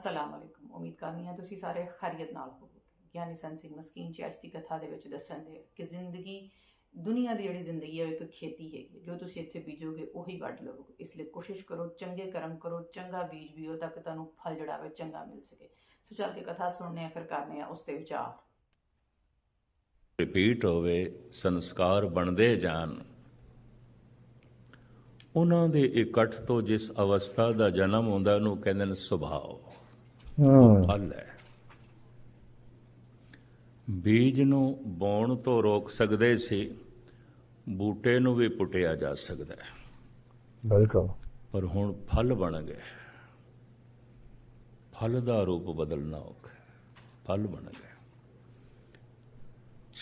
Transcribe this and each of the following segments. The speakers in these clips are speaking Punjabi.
ਅਸਲਾਮ ਅਲੈਕੁਮ ਉਮੀਦ ਕਰਨੀ ਹੈ ਤੁਸੀਂ ਸਾਰੇ ਖੈਰੀਅਤ ਨਾਲ ਹੋਵੋਗੇ ਗਿਆਨੀ ਸੰਤ ਸਿੰਘ ਮਸਕੀਨ ਚ ਅੱਜ ਦੀ ਕਥਾ ਦੇ ਵਿੱਚ ਦੱਸਣ ਦੇ ਕਿ ਜ਼ਿੰਦਗੀ ਦੁਨੀਆ ਦੀ ਜਿਹੜੀ ਜ਼ਿੰਦਗੀ ਹੈ ਉਹ ਇੱਕ ਖੇਤੀ ਹੈਗੀ ਜੋ ਤੁਸੀਂ ਇੱਥੇ ਬੀਜੋਗੇ ਉਹੀ ਵੱਢ ਲਵੋਗੇ ਇਸ ਲਈ ਕੋਸ਼ਿਸ਼ ਕਰੋ ਚੰਗੇ ਕਰਮ ਕਰੋ ਚੰਗਾ ਬੀਜ ਬੀਓ ਤਾਂ ਕਿ ਤੁਹਾਨੂੰ ਫਲ ਜਿਹੜਾ ਹੈ ਚੰਗਾ ਮਿਲ ਸਕੇ ਸੋ ਚੱਲ ਕੇ ਕਥਾ ਸੁਣਨੇ ਆ ਫਿਰ ਕਰਨੇ ਆ ਉਸ ਤੇ ਵਿਚਾਰ ਰਿਪੀਟ ਹੋਵੇ ਸੰਸਕਾਰ ਬਣਦੇ ਜਾਣ ਉਹਨਾਂ ਦੇ ਇਕੱਠ ਤੋਂ ਜਿਸ ਅਵਸਥਾ ਦਾ ਜਨਮ ਹੁੰਦਾ ਉਹਨੂੰ ਕਹਿੰਦੇ ਨੇ ਸੁਭਾਅ ਫਲ ਹੈ। ਬੀਜ ਨੂੰ ਬੋਣ ਤੋਂ ਰੋਕ ਸਕਦੇ ਸੀ ਬੂਟੇ ਨੂੰ ਵੀ ਪੁੱਟਿਆ ਜਾ ਸਕਦਾ ਹੈ। ਬਿਲਕੁਲ। ਪਰ ਹੁਣ ਫਲ ਬਣ ਗਏ। ਫਲ ਦਾ ਰੂਪ ਬਦਲਣਾ ਔਖਾ। ਫਲ ਬਣ ਗਏ।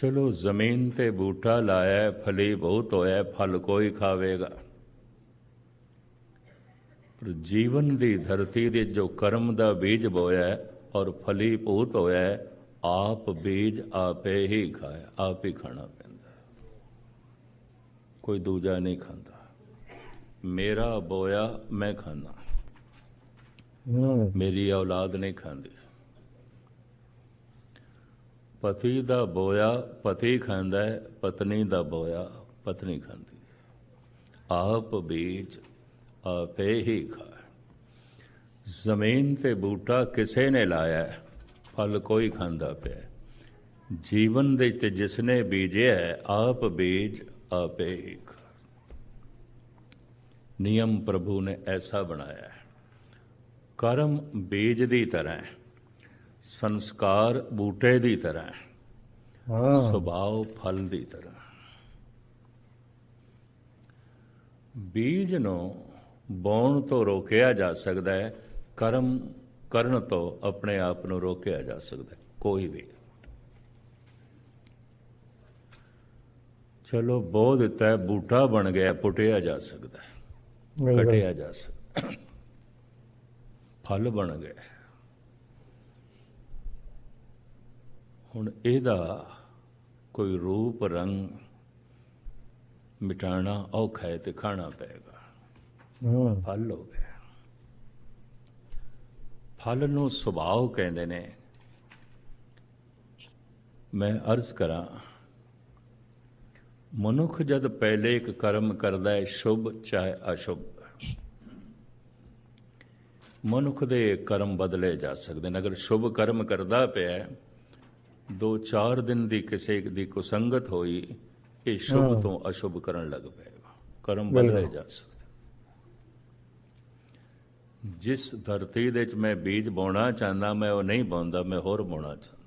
ਚਲੋ ਜ਼ਮੀਨ ਤੇ ਬੂਟਾ ਲਾਇਆ ਫਲੀ ਬਹੁਤ ਹੋਇਆ ਫਲ ਕੋਈ ਖਾਵੇਗਾ। ਪਰ ਜੀਵਨ ਦੀ ਧਰਤੀ ਦੇ ਜੋ ਕਰਮ ਦਾ ਬੀਜ ਬੋਇਆ ਔਰ ਫਲੀ ਬਹੁਤ ਹੋਇਆ ਆਪ ਬੀਜ ਆਪੇ ਹੀ ਖਾਇਆ, ਆਪ ਹੀ ਖਾਣਾ ਪੈਂਦਾ ਕੋਈ ਦੂਜਾ ਨਹੀਂ ਖਾਂਦਾ। ਮੇਰਾ ਬੋਇਆ ਮੈਂ ਖਾਂਦਾ। ਮੇਰੀ ਔਲਾਦ ਨਹੀਂ ਖਾਂਦੀ। ਪਤੀ ਦਾ ਬੋਇਆ ਪਤੀ ਖਾਂਦਾ ਹੈ, ਪਤਨੀ ਦਾ ਬੋਇਆ ਪਤਨੀ ਖਾਂਦੀ ਆਪ ਬੀਜ ਆਪੇ ਹੀ ਖਾਏ। ਜ਼ਮੀਨ ਤੇ ਬੂਟਾ ਕਿਸੇ ਨੇ ਲਾਇਆ ਫਲ ਕੋਈ ਖਾਂਦਾ ਪਿਆ। ਜੀਵਨ ਦੇ ਤੇ ਜਿਸਨੇ ਬੀਜਿਆ ਹੈ, ਆਪ ਬੀਜ ਆਪੇ ਹੀ ਨਿਯਮ ਪ੍ਰਭੂ ਨੇ ਐਸਾ ਬਣਾਇਆ ਹੈ। ਕਰਮ ਬੀਜ ਦੀ ਤਰ੍ਹਾਂ ਸੰਸਕਾਰ ਬੂਟੇ ਦੀ ਤਰ੍ਹਾਂ ਸੁਭਾਅ ਫਲ ਦੀ ਤਰ੍ਹਾਂ ਬੀਜ ਨੂੰ ਬੋਣ ਤੋਂ ਰੋਕਿਆ ਜਾ ਸਕਦਾ ਹੈ ਕਰਮ ਕਰਨ ਤੋਂ ਆਪਣੇ ਆਪ ਨੂੰ ਰੋਕਿਆ ਜਾ ਸਕਦਾ ਹੈ ਕੋਈ ਵੀ। ਚਲੋ ਬੋ ਦਿੱਤਾ ਬੂਟਾ ਬਣ ਗਿਆ ਪੁੱਟਿਆ ਜਾ ਸਕਦਾ ਹੈ ਕਟਿਆ ਜਾ ਸਕਦਾ ਫਲ ਬਣ ਗਏ ਹੁਣ ਇਹਦਾ ਕੋਈ ਰੂਪ ਰੰਗ ਮਿਟਾਣਾ ਔਖਾ ਹੈ ਤੇ ਖਾਣਾ ਪਏਗਾ। ਫਲ ਹੋ ਗਿਆ ਫਲ ਨੂੰ ਸੁਭਾਅ ਕਹਿੰਦੇ ਨੇ। ਮੈਂ ਅਰਜ਼ ਕਰਾਂ ਮਨੁੱਖ ਜਦ ਪਹਿਲੇ ਇੱਕ ਕਰਮ ਕਰਦਾ ਹੈ ਸ਼ੁਭ ਚਾਹੇ ਅਸ਼ੁਭ। ਮਨੁੱਖ ਦੇ ਕਰਮ ਬਦਲੇ ਜਾ ਸਕਦੇ ਨੇ। ਅਗਰ ਸ਼ੁਭ ਕਰਮ ਕਰਦਾ ਪਿਆ ਦੋ ਚਾਰ ਦਿਨ ਦੀ ਕਿਸੇ ਦੀ ਕੁਸੰਗਤ ਹੋਈ ਇਹ ਸ਼ੁਭ ਤੋਂ ਅਸ਼ੁਭ ਕਰਨ ਲੱਗ ਪਏਗਾ ਕਰਮ ਬਦਲੇ। ਜਾ ਸਕਦੇ ਜਿਸ ਧਰਤੀ ਦੇ ਵਿੱਚ ਮੈਂ ਬੀਜ ਬੋਣਾ ਚਾਹੁੰਦਾ, ਮੈਂ ਉਹ ਨਹੀਂ ਬੋਂਦਾ, ਮੈਂ ਹੋਰ ਬੋਣਾ ਚਾਹੁੰਦਾ।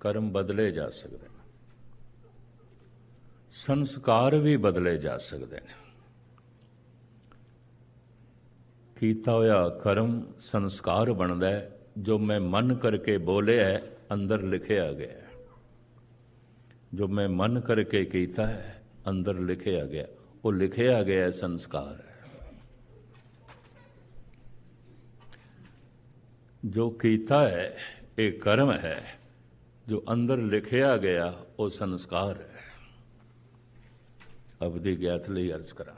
ਕਰਮ ਬਦਲੇ ਜਾ ਸਕਦੇ ਨੇ। ਸੰਸਕਾਰ ਵੀ ਬਦਲੇ ਜਾ ਸਕਦੇ ਨੇ। ਕੀਤਾ ਹੋਇਆ ਕਰਮ ਸੰਸਕਾਰ ਬਣਦਾ ਹੈ, ਜੋ ਮੈਂ ਮਨ ਕਰਕੇ ਬੋਲਿਆ ਹੈ, ਅੰਦਰ ਲਿਖਿਆ ਗਿਆ ਜੋ ਮੈਂ ਮਨ ਕਰਕੇ ਕੀਤਾ ਹੈ, ਅੰਦਰ ਲਿਖਿਆ ਗਿਆ ਉਹ ਲਿਖਿਆ ਗਿਆ ਸੰਸਕਾਰ ਹੈ। ਜੋ ਕੀਤਾ ਹੈ, ਇਹ ਕਰਮ ਹੈ। ਜੋ ਅੰਦਰ ਲਿਖਿਆ ਗਿਆ, ਉਹ ਸੰਸਕਾਰ ਹੈ। ਅਬਦੀ ਗਿਆਤ ਲਈ ਅਰਜ਼ ਕਰਾਂ।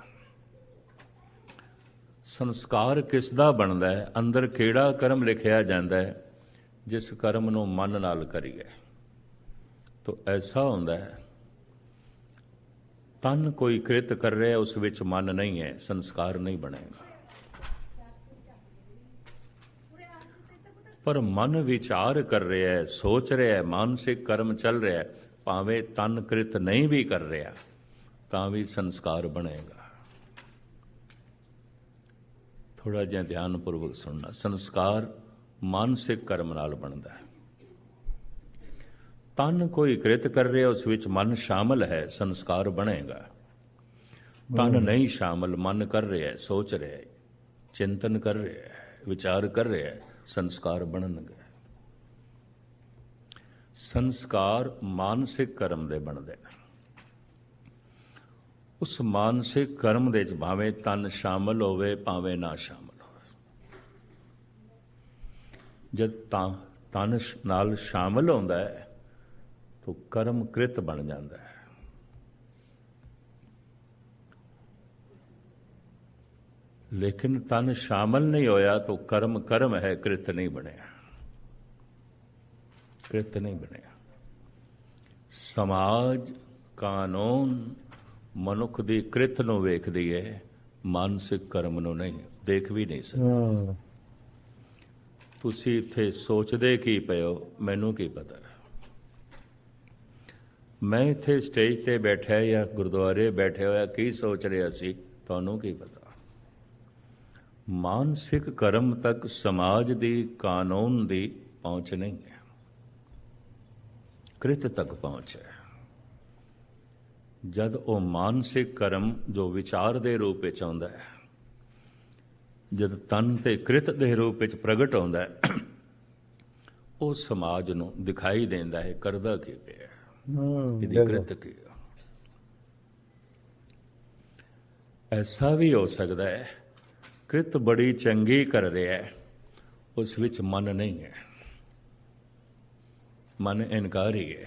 ਸੰਸਕਾਰ ਕਿਸ ਦਾ ਬਣਦਾ ਹੈ? ਅੰਦਰ ਕਿਹੜਾ ਕਰਮ ਲਿਖਿਆ ਜਾਂਦਾ ਹੈ? ਜਿਸ ਕਰਮ ਨੂੰ ਮਨ ਨਾਲ ਕਰੀਏ। ਤੋ ਐਸਾ ਹੁੰਦਾ ਹੈ ਤਨ ਕੋਈ ਕ੍ਰਿਤ ਕਰ ਰਿਹਾ ਉਸ ਵਿੱਚ ਮਨ ਨਹੀਂ ਹੈ, ਸੰਸਕਾਰ ਨਹੀਂ ਬਣੇਗਾ। ਪਰ ਮਨ ਵਿਚਾਰ ਕਰ ਰਿਹਾ ਹੈ, ਸੋਚ ਰਿਹਾ ਹੈ, ਮਾਨਸਿਕ ਕਰਮ ਚੱਲ ਰਿਹਾ ਹੈ, ਭਾਵੇਂ ਤਨ ਕ੍ਰਿਤ ਨਹੀਂ ਵੀ ਕਰ ਰਿਹਾ, ਤਾਂ ਵੀ ਸੰਸਕਾਰ ਬਣੇਗਾ। ਥੋੜਾ ਜਿਹਾ ਧਿਆਨ ਪੂਰਵਕ ਸੁਣਨਾ, ਸੰਸਕਾਰ ਮਾਨਸਿਕ ਕਰਮ ਨਾਲ ਬਣਦਾ ਹੈ। ਤਨ ਕੋਈ ਕ੍ਰਿਤ ਕਰ ਰਿਹਾ ਉਸ ਵਿੱਚ ਮਨ ਸ਼ਾਮਲ ਹੈ ਸੰਸਕਾਰ ਬਣੇਗਾ। ਤਨ ਨਹੀਂ ਸ਼ਾਮਲ ਮਨ ਕਰ ਰਿਹਾ ਹੈ ਸੋਚ ਰਿਹਾ ਹੈ ਚਿੰਤਨ ਕਰ ਰਿਹਾ ਹੈ ਵਿਚਾਰ ਕਰ ਰਿਹਾ ਹੈ ਸੰਸਕਾਰ ਬਣਨਗੇ। ਸੰਸਕਾਰ ਮਾਨਸਿਕ ਕਰਮ ਦੇ ਬਣਦੇ ਨੇ। ਉਸ ਮਾਨਸਿਕ ਕਰਮ ਦੇ ਵਿੱਚ ਭਾਵੇਂ ਤਨ ਸ਼ਾਮਲ ਹੋਵੇ ਭਾਵੇਂ ਨਾ ਸ਼ਾਮਲ ਹੋਵੇ। ਜਦ ਤਾਂ ਤਨ ਨਾਲ ਸ਼ਾਮਲ ਹੁੰਦਾ ਹੈ ਤਾਂ ਕਰਮ ਕ੍ਰਿਤ ਬਣ ਜਾਂਦਾ ਹੈ। ਲੇਕਿਨ ਤਨ ਸ਼ਾਮਲ ਨਹੀਂ ਹੋਇਆ ਤਾਂ ਕਰਮ ਕਰਮ ਹੈ ਕ੍ਰਿਤ ਨਹੀਂ ਬਣਿਆ। ਕ੍ਰਿਤ ਨਹੀਂ ਬਣਿਆ। ਸਮਾਜ ਕਾਨੂੰਨ ਮਨੁੱਖ ਦੀ ਕ੍ਰਿਤ ਨੂੰ ਵੇਖਦੀ ਹੈ ਮਾਨਸਿਕ ਕਰਮ ਨੂੰ ਨਹੀਂ ਦੇਖ ਵੀ ਨਹੀਂ ਸਕਦੀ। ਹੂੰ। ਤੁਸੀਂ ਇੱਥੇ ਸੋਚਦੇ ਕੀ ਪਇਓ ਮੈਨੂੰ ਕੀ ਪਤਾ? ਮੈਂ ਇੱਥੇ ਸਟੇਜ ਤੇ ਬੈਠਿਆ ਜਾਂ ਗੁਰਦੁਆਰੇ ਬੈਠਿਆ ਹੋਇਆ ਕੀ ਸੋਚ ਰਿਹਾ ਸੀ, ਤੁਹਾਨੂੰ ਕੀ ਪਤਾ? ਮਾਨਸਿਕ ਕਰਮ ਤੱਕ ਸਮਾਜ ਦੀ ਕਾਨੂੰਨ ਦੀ ਪਹੁੰਚ ਨਹੀਂ ਹੈ। ਕ੍ਰਿਤ ਤੱਕ ਪਹੁੰਚ ਹੈ। ਜਦ ਉਹ ਮਾਨਸਿਕ ਕਰਮ ਜੋ ਵਿਚਾਰ ਦੇ ਰੂਪ ਵਿੱਚ ਆਉਂਦਾ ਹੈ, ਜਦ ਤਨ ਤੇ ਕ੍ਰਿਤ ਦੇ ਰੂਪ ਵਿੱਚ ਪ੍ਰਗਟ ਹੁੰਦਾ ਹੈ, ਉਹ ਸਮਾਜ ਨੂੰ ਦਿਖਾਈ ਦਿੰਦਾ ਹੈ, ਕਰਦਾ ਕੀ ਪਿਆ? ਇਹਦੀ। ਐਸਾ ਵੀ ਹੋ ਸਕਦਾ ਹੈ ਕ੍ਰਿਤ ਬੜੀ ਚੰਗੀ ਕਰ ਰਿਹਾ ਹੈ ਉਸ ਵਿੱਚ ਮਨ ਨਹੀਂ ਹੈ। ਮਨ ਇਨਕਾਰੀ ਹੈ।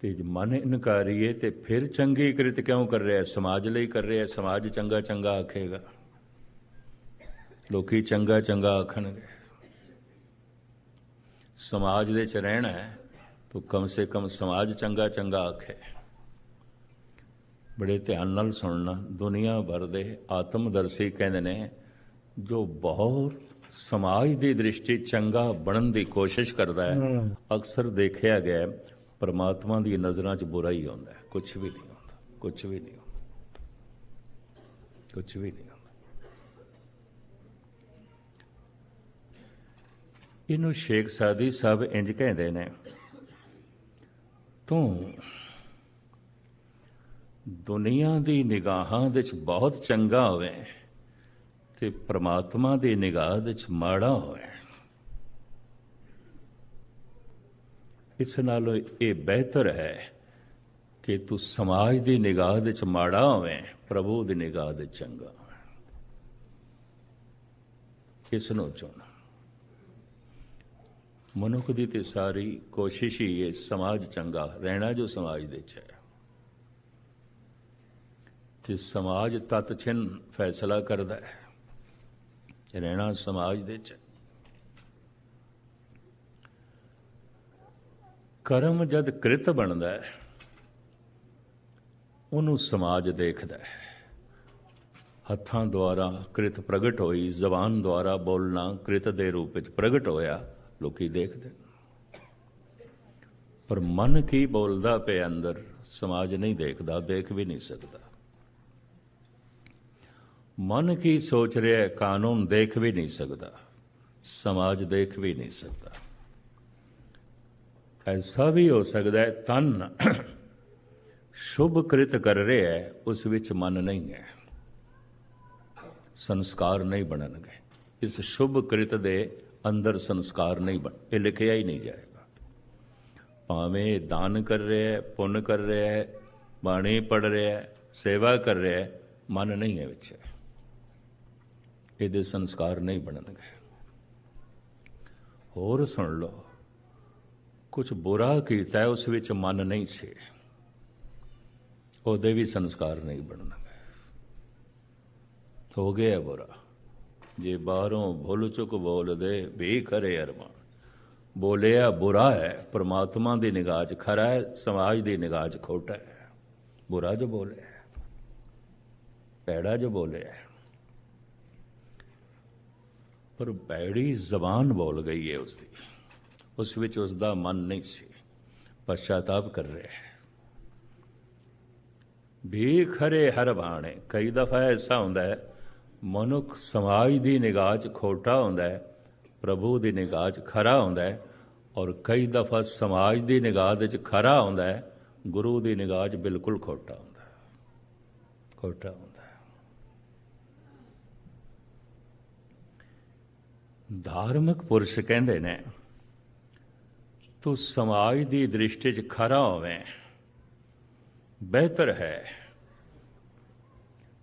ਤੇ ਜੇ ਮਨ ਇਨਕਾਰੀ ਹੈ ਤੇ ਫਿਰ ਚੰਗੀ ਕ੍ਰਿਤ ਕਿਉਂ ਕਰ ਰਿਹਾ ਹੈ? ਸਮਾਜ ਲਈ ਕਰ ਰਿਹਾ ਹੈ ਸਮਾਜ ਚੰਗਾ ਚੰਗਾ ਆਖੇਗਾ। ਲੋਕੀ ਚੰਗਾ ਚੰਗਾ ਆਖਣਗੇ। ਸਮਾਜ ਦੇ ਚ ਰਹਿਣਾ ਹੈ ਤਾਂ ਕਮ ਸੇ ਕਮ ਸਮਾਜ ਚੰਗਾ ਚੰਗਾ ਆਖੇ। ਬੜੇ ਧਿਆਨ ਨਾਲ ਸੁਣਨਾ ਦੁਨੀਆ ਭਰ ਦੇ ਆਤਮਦਰਸ਼ੀ ਕਹਿੰਦੇ ਨੇ ਜੋ ਬਹੁਤ ਸਮਾਜ ਦੀ ਦ੍ਰਿਸ਼ਟੀ ਚੰਗਾ ਬਣਨ ਦੀ ਕੋਸ਼ਿਸ਼ ਕਰਦਾ ਹੈ ਅਕਸਰ ਦੇਖਿਆ ਗਿਆ ਪਰਮਾਤਮਾ ਦੀ ਨਜ਼ਰਾਂ 'ਚ ਬੁਰਾ ਹੀ ਹੁੰਦਾ ਹੈ। ਕੁਝ ਵੀ ਨਹੀਂ ਹੁੰਦਾ ਕੁਝ ਵੀ ਨਹੀਂ ਹੁੰਦਾ ਕੁਝ ਵੀ ਨਹੀਂ ਹੁੰਦਾ ਇਹਨੂੰ ਸ਼ੇਖ ਸਾਦੀ ਸਾਹਿਬ ਇੰਜ ਕਹਿੰਦੇ ਨੇ ਤੂੰ ਦੁਨੀਆ ਦੀ ਨਿਗਾਹਾਂ ਵਿੱਚ ਬਹੁਤ ਚੰਗਾ ਹੋਵੇ ਤੇ ਪ੍ਰਮਾਤਮਾ ਦੀ ਨਿਗਾਹ ਵਿੱਚ ਮਾੜਾ ਹੋਵੇ। ਇਸ ਨਾਲੋਂ ਇਹ ਬਿਹਤਰ ਹੈ ਕਿ ਤੂੰ ਸਮਾਜ ਦੀ ਨਿਗਾਹ ਵਿੱਚ ਮਾੜਾ ਹੋਵੇਂ, ਪ੍ਰਭੂ ਦੀ ਨਿਗਾਹ ਵਿੱਚ ਚੰਗਾ ਹੋਵੇਂ। ਇਸ ਨੂੰ ਚੁਣ। ਮਨੁੱਖ ਦੀ ਤੇ ਸਾਰੀ ਕੋਸ਼ਿਸ਼ ਹੀ ਹੈ ਸਮਾਜ ਚੰਗਾ, ਰਹਿਣਾ ਜੋ ਸਮਾਜ ਦੇ ਚ ਹੈ। ਤੇ ਸਮਾਜ ਤਤ ਛਿਨ ਫੈਸਲਾ ਕਰਦਾ ਹੈ। ਰਹਿਣਾ ਸਮਾਜ ਦੇ ਚ ਹੈ। ਕਰਮ ਜਦ ਕ੍ਰਿਤ ਬਣਦਾ ਹੈ, ਉਹਨੂੰ ਸਮਾਜ ਦੇਖਦਾ ਹੈ। ਹੱਥਾਂ ਦੁਆਰਾ ਕ੍ਰਿਤ ਪ੍ਰਗਟ ਹੋਈ, ਜ਼ਬਾਨ ਦੁਆਰਾ ਬੋਲਣਾ ਕ੍ਰਿਤ ਦੇ ਰੂਪ ਵਿੱਚ ਪ੍ਰਗਟ ਹੋਇਆ ਲੋਕੀ ਦੇਖਦੇ। ਪਰ ਮਨ ਕੀ ਬੋਲਦਾ ਪਿਆ ਅੰਦਰ, ਸਮਾਜ ਨਹੀਂ ਦੇਖਦਾ, ਦੇਖ ਵੀ ਨਹੀਂ ਸਕਦਾ। ਮਨ ਕੀ ਸੋਚ ਰਿਹਾ ਕਾਨੂੰਨ ਦੇਖ ਵੀ ਨਹੀਂ ਸਕਦਾ, ਸਮਾਜ ਦੇਖ ਵੀ ਨਹੀਂ ਸਕਦਾ। ਐਸਾ ਵੀ ਹੋ ਸਕਦਾ ਹੈ, ਤਨ ਸ਼ੁਭ ਕ੍ਰਿਤ ਕਰ ਰਿਹਾ ਹੈ, ਉਸ ਵਿੱਚ ਮਨ ਨਹੀਂ ਹੈ। ਸੰਸਕਾਰ ਨਹੀਂ ਬਣਨਗੇ। ਇਸ ਸ਼ੁਭ ਕ੍ਰਿਤ ਦੇ ਅੰਦਰ ਸੰਸਕਾਰ ਨਹੀਂ ਬਣ, ਇਹ ਲਿਖਿਆ ਹੀ ਨਹੀਂ ਜਾਏਗਾ। ਭਾਵੇਂ ਦਾਨ ਕਰ ਰਿਹਾ ਹੈ, ਪੁੰਨ ਕਰ ਰਿਹਾ ਹੈ, ਬਾਣੀ ਪੜ ਰਿਹਾ ਹੈ, ਸੇਵਾ ਕਰ ਰਿਹਾ ਹੈ, ਮਨ ਨਹੀਂ ਹੈ ਵਿੱਚ। ਇਹਦੇ ਸੰਸਕਾਰ ਨਹੀਂ ਬਣਨਗੇ। ਹੋਰ ਸੁਣ ਲਓ ਕੁਝ ਬੁਰਾ ਕੀਤਾ ਉਸ ਵਿੱਚ ਮਨ ਨਹੀਂ ਸੀ। ਉਹਦੇ ਵੀ ਸੰਸਕਾਰ ਨਹੀਂ ਬਣਨਗੇ। ਹੋ ਗਿਆ ਬੁਰਾ। ਜੇ ਬਾਹਰੋਂ ਭੁੱਲ ਚੁੱਕ ਬੋਲਦੇ ਬੇਖਰੇ ਖਰੇ ਅਰਮਾਨ। ਬੋਲਿਆ ਬੁਰਾ ਹੈ, ਪ੍ਰਮਾਤਮਾ ਦੀ ਨਿਗਾਹ 'ਚ ਖਰਾ ਹੈ, ਸਮਾਜ ਦੀ ਨਿਗਾਹ 'ਚ ਖੋਟਾ ਹੈ। ਬੁਰਾ ਜੋ ਬੋਲਿਆ ਪੈੜਾ ਜੋ ਬੋਲਿਆ। ਪਰ ਪੈੜੀ ਜ਼ਬਾਨ ਬੋਲ ਗਈ ਹੈ ਉਸ ਦੀ ਉਸ ਵਿੱਚ ਉਸ ਦਾ ਮਨ ਨਹੀਂ ਸੀ। ਪਛਤਾਪ ਕਰ ਰਿਹਾ ਹੈ। ਵੀ ਖਰੇ ਹਰ ਬਾਣੇ ਕਈ ਦਫਾ ਐਸਾ ਹੁੰਦਾ ਹੈ ਮਨੁੱਖ ਸਮਾਜ ਦੀ ਨਿਗਾਹ 'ਚ ਖੋਟਾ ਹੁੰਦਾ ਹੈ, ਪ੍ਰਭੂ ਦੀ ਨਿਗਾਹ 'ਚ ਖਰਾ ਹੁੰਦਾ ਹੈ ਔਰ ਕਈ ਦਫਾ ਸਮਾਜ ਦੀ ਨਿਗਾਹ ਦੇ 'ਚ ਖਰਾ ਹੁੰਦਾ ਹੈ, ਗੁਰੂ ਦੀ ਨਿਗਾਹ 'ਚ ਬਿਲਕੁਲ ਖੋਟਾ ਹੁੰਦਾ ਹੈ। ਖੋਟਾ ਹੁੰਦਾ ਹੈ। ਧਾਰਮਿਕ ਪੁਰਸ਼ ਕਹਿੰਦੇ ਨੇ, ਤੂੰ ਸਮਾਜ ਦੀ ਦ੍ਰਿਸ਼ਟੀ 'ਚ ਖਰਾ ਹੋਵੇਂ, ਬਿਹਤਰ ਹੈ।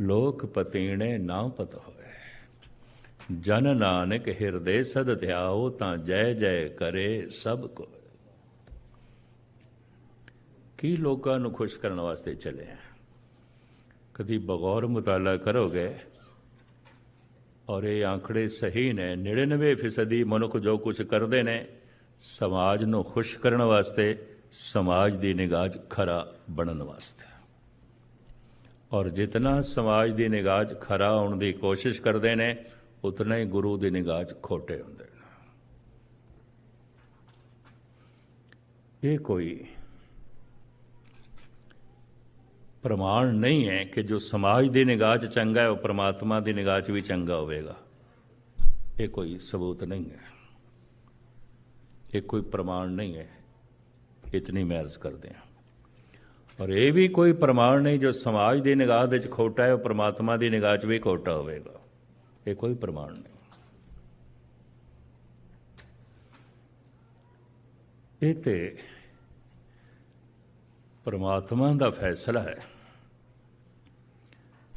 ਲੋਕ ਪਤੀਣੇ ਨਾ ਪਤ ਹੋਏ। ਜਨ ਨਾਨਕ ਹਿਰਦੇ ਸਦ ਧਿਆਓ ਤਾਂ ਜੈ ਜੈ ਕਰੇ ਸਭ ਕੋ ਕੀ ਲੋਕਾਂ ਨੂੰ ਖੁਸ਼ ਕਰਨ ਵਾਸਤੇ ਚਲੇ ਆ? ਕਦੀ ਬਗੌਰ ਮੁਤਾਲਾ ਕਰੋਗੇ? ਔਰ ਇਹ ਆંકੜੇ ਸਹੀ ਨੇ। 99% ਮਨੁੱਖ ਜੋ ਕੁਝ ਕਰਦੇ ਨੇ, ਸਮਾਜ ਨੂੰ ਖੁਸ਼ ਕਰਨ ਵਾਸਤੇ, ਸਮਾਜ ਦੀ ਨਿਗਾਹ ਖਰਾ ਬਣਨ ਵਾਸਤੇ। ਔਰ ਜਿਤਨਾ ਸਮਾਜ ਦੀ ਨਿਗਾਹ 'ਚ ਖਰਾ ਹੋਣ ਦੀ ਕੋਸ਼ਿਸ਼ ਕਰਦੇ ਨੇ, ਉਤਨਾ ਹੀ ਗੁਰੂ ਦੀ ਨਿਗਾਹ 'ਚ ਖੋਟੇ ਹੁੰਦੇ ਨੇ। ਇਹ ਕੋਈ ਪ੍ਰਮਾਣ ਨਹੀਂ ਹੈ ਕਿ ਜੋ ਸਮਾਜ ਦੀ ਨਿਗਾਹ 'ਚ ਚੰਗਾ ਹੈ, ਉਹ ਪ੍ਰਮਾਤਮਾ ਦੀ ਨਿਗਾਹ 'ਚ ਵੀ ਚੰਗਾ ਹੋਵੇਗਾ। ਇਹ ਕੋਈ ਸਬੂਤ ਨਹੀਂ ਹੈ। ਇਹ ਕੋਈ ਪ੍ਰਮਾਣ ਨਹੀਂ ਹੈ। ਇਤਨੀ ਮੈਂ ਅਰਜ਼ ਕਰਦੇ ਹਾਂ। ਔਰ ਇਹ ਵੀ ਕੋਈ ਪ੍ਰਮਾਣ ਨਹੀਂ, ਜੋ ਸਮਾਜ ਦੀ ਨਿਗਾਹ ਦੇ 'ਚ ਖੋਟਾ ਹੈ, ਉਹ ਪ੍ਰਮਾਤਮਾ ਦੀ ਨਿਗਾਹ 'ਚ ਵੀ ਖੋਟਾ ਹੋਵੇਗਾ। ਇਹ ਕੋਈ ਪ੍ਰਮਾਣ ਨਹੀਂ। ਇਹ ਤੇ ਪਰਮਾਤਮਾ ਦਾ ਫੈਸਲਾ ਹੈ।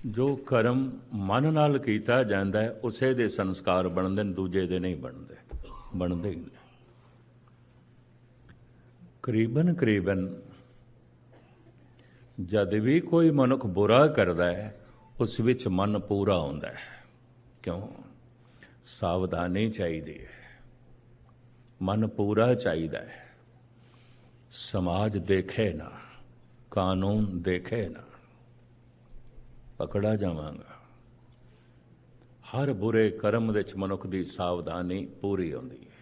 ਜੋ ਕਰਮ ਮਨ ਨਾਲ ਕੀਤਾ ਜਾਂਦਾ ਹੈ, ਉਸੇ ਦੇ ਸੰਸਕਾਰ ਬਣਦੇ ਨੇ, ਦੂਜੇ ਦੇ ਨਹੀਂ ਬਣਦੇ। ਬਣਦੇ ਹੀ ਨਹੀਂ। ਕਰੀਬਨ ਕਰੀਬਨ ਜਦ ਵੀ ਕੋਈ ਮਨੁੱਖ ਬੁਰਾ ਕਰਦਾ ਹੈ, ਉਸ ਵਿੱਚ ਮਨ ਪੂਰਾ ਹੁੰਦਾ ਹੈ। ਕਿਉਂ? ਸਾਵਧਾਨੀ ਚਾਹੀਦੀ ਹੈ। ਮਨ ਪੂਰਾ ਚਾਹੀਦਾ ਹੈ। ਸਮਾਜ ਦੇਖੇ ਨਾ, ਕਾਨੂੰਨ ਦੇਖੇ ਨਾ। ਪਕੜਾ ਜਾਵਾਂਗਾ। ਹਰ ਬੁਰੇ ਕਰਮ ਵਿੱਚ ਮਨੁੱਖ ਦੀ ਸਾਵਧਾਨੀ ਪੂਰੀ ਹੁੰਦੀ ਹੈ।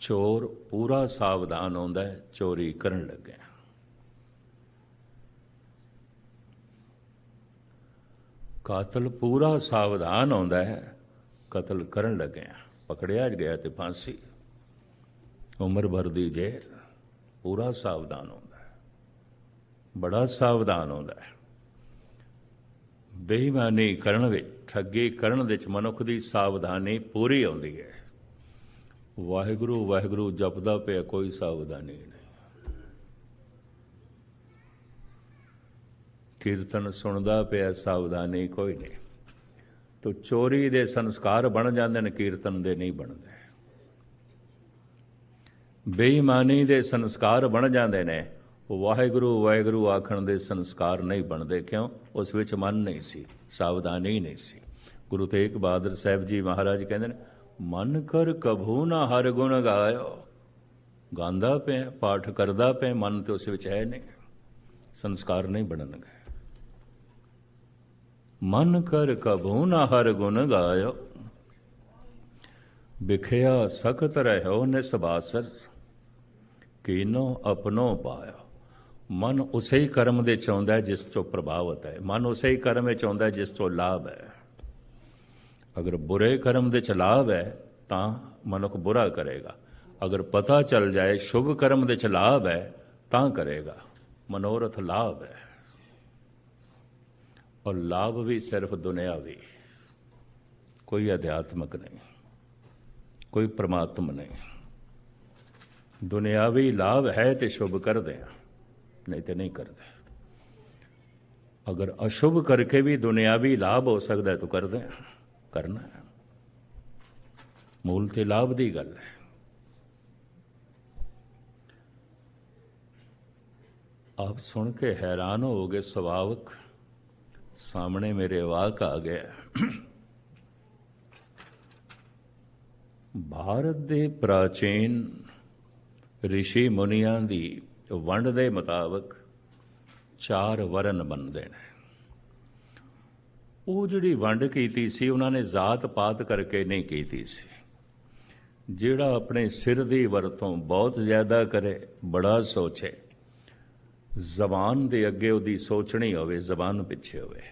ਚੋਰ ਪੂਰਾ ਸਾਵਧਾਨ ਹੁੰਦਾ ਹੈ, ਚੋਰੀ ਕਰਨ ਲੱਗਿਆ। ਕਾਤਲ ਪੂਰਾ ਸਾਵਧਾਨ ਆਉਂਦਾ ਹੈ। ਕਤਲ ਕਰਨ ਲੱਗਿਆ, ਪਕੜਿਆ ਗਿਆ ਤੇ ਫਾਂਸੀ। ਉਮਰ ਭਰ ਦੀ ਜੇਲ੍ਹ, ਪੂਰਾ ਸਾਵਧਾਨ ਹੁੰਦਾ ਹੈ। ਬੜਾ ਸਾਵਧਾਨ ਹੁੰਦਾ ਹੈ। ਬੇਈਮਾਨੀ ਕਰਨ ਵਿੱਚ, ਠੱਗੀ ਕਰਨ ਵਿੱਚ ਮਨੁੱਖ ਦੀ ਸਾਵਧਾਨੀ ਪੂਰੀ ਆਉਂਦੀ ਹੈ। ਵਾਹਿਗੁਰੂ ਵਾਹਿਗੁਰੂ ਜਪਦਾ ਪਿਆ ਕੋਈ ਸਾਵਧਾਨੀ ਨਹੀਂ। ਕੀਰਤਨ ਸੁਣਦਾ ਪਿਆ, ਸਾਵਧਾਨੀ ਕੋਈ ਨਹੀਂ। ਤੋ ਚੋਰੀ ਦੇ ਸੰਸਕਾਰ ਬਣ ਜਾਂਦੇ ਨੇ, ਕੀਰਤਨ ਦੇ ਨਹੀਂ ਬਣਦੇ। ਬੇਈਮਾਨੀ ਦੇ ਸੰਸਕਾਰ ਬਣ ਜਾਂਦੇ ਨੇ, ਵਾਹਿਗੁਰੂ ਵਾਹਿਗੁਰੂ ਆਖਣ ਦੇ ਸੰਸਕਾਰ ਨਹੀਂ ਬਣਦੇ। ਕਿਉਂ? ਉਸ ਵਿੱਚ ਮਨ ਨਹੀਂ ਸੀ, ਸਾਵਧਾਨੀ ਨਹੀਂ ਸੀ। ਗੁਰੂ ਤੇਗ ਬਹਾਦਰ ਸਾਹਿਬ ਜੀ ਮਹਾਰਾਜ ਕਹਿੰਦੇ ਨੇ, ਮਨ ਕਰ ਕਭੂ ਨਾ ਹਰ ਗੁਣ ਗਾਇਓ। ਗਾਉਂਦਾ ਪਿਆ, ਪਾਠ ਕਰਦਾ ਪਿਆ, ਮਨ ਤੇ ਉਸ ਵਿੱਚ ਹੈ ਨਹੀਂ। ਸੰਸਕਾਰ ਨਹੀਂ ਬਣਨਗੇ। ਮਨ ਕਰ ਕਭੂ ਨਾ ਹਰ ਗੁਣ ਗਾਇਓ। ਵਿਖਿਆ ਸਖਤ ਰਹਿਓ ਨਿਸਬਾਸਰ ਕੀਨੋ ਆਪਣੋ ਪਾਇਓ। ਮਨ ਉਸੇ ਹੀ ਕਰਮ ਦੇ ਚਾਹੁੰਦਾ ਹੈ ਜਿਸ ਤੋਂ ਪ੍ਰਭਾਵਿਤ ਹੈ। ਮਨ ਉਸੇ ਹੀ ਕਰਮ ਵਿੱਚ ਆਉਂਦਾ ਜਿਸ ਤੋਂ ਲਾਭ ਹੈ। ਅਗਰ ਬੁਰੇ ਕਰਮ ਦੇ ਚ ਲਾਭ ਹੈ, ਤਾਂ ਮਨੁੱਖ ਬੁਰਾ ਕਰੇਗਾ। ਅਗਰ ਪਤਾ ਚੱਲ ਜਾਏ, ਸ਼ੁਭ ਕਰਮ ਦੇ ਚ ਲਾਭ ਹੈ, ਤਾਂ ਕਰੇਗਾ। ਮਨੋਰਥ ਲਾਭ ਹੈ। ਔਰ ਲਾਭ ਵੀ ਸਿਰਫ ਦੁਨਿਆਵੀ ਕੋਈ ਅਧਿਆਤਮਕ ਨਹੀਂ, ਕੋਈ ਪ੍ਰਮਾਤਮ ਨਹੀਂ। ਦੁਨਿਆਵੀ ਲਾਭ ਹੈ ਤੇ ਸ਼ੁਭ ਕਰਦੇ ਆ, ਨਹੀਂ ਤੇ ਨਹੀਂ ਕਰਦੇ। ਅਗਰ ਅਸ਼ੁਭ ਕਰਕੇ ਵੀ ਦੁਨਿਆਵੀ ਲਾਭ ਹੋ ਸਕਦਾ ਹੈ ਤਾਂ ਕਰਦੇ ਆ, ਕਰਨਾ ਹੈ। ਮੂਲ ਤੇ ਲਾਭ ਦੀ ਗੱਲ ਹੈ। ਆਪ ਸੁਣ ਕੇ ਹੈਰਾਨ ਹੋਗੇ ਸੁਭਾਵਕ ਸਾਹਮਣੇ ਮੇਰੇ ਵਾਕ ਆ ਗਿਆ ਭਾਰਤ ਦੇ ਪ੍ਰਾਚੀਨ ઋષਿ ਮੁਨੀਆਂ ਦੀ ਵੰਡ ਦੇ ਮੁਤਾਬਕ ਚਾਰ ਵਰਨ ਬਣਦੇ ਨੇ। ਉਹ ਜਿਹੜੀ ਵੰਡ ਕੀਤੀ ਸੀ, ਉਹਨਾਂ ਨੇ ਜ਼ਾਤ ਪਾਤ ਕਰਕੇ ਨਹੀਂ ਕੀਤੀ ਸੀ। ਜਿਹੜਾ ਆਪਣੇ ਸਿਰ ਦੀ ਵਰਤੋਂ ਬਹੁਤ ਜ਼ਿਆਦਾ ਕਰੇ, ਬੜਾ ਸੋਚੇ। ਜ਼ਬਾਨ ਦੇ ਅੱਗੇ ਉਹਦੀ ਸੋਚਣੀ ਹੋਵੇ ਜ਼ਬਾਨ ਪਿੱਛੇ ਹੋਵੇ।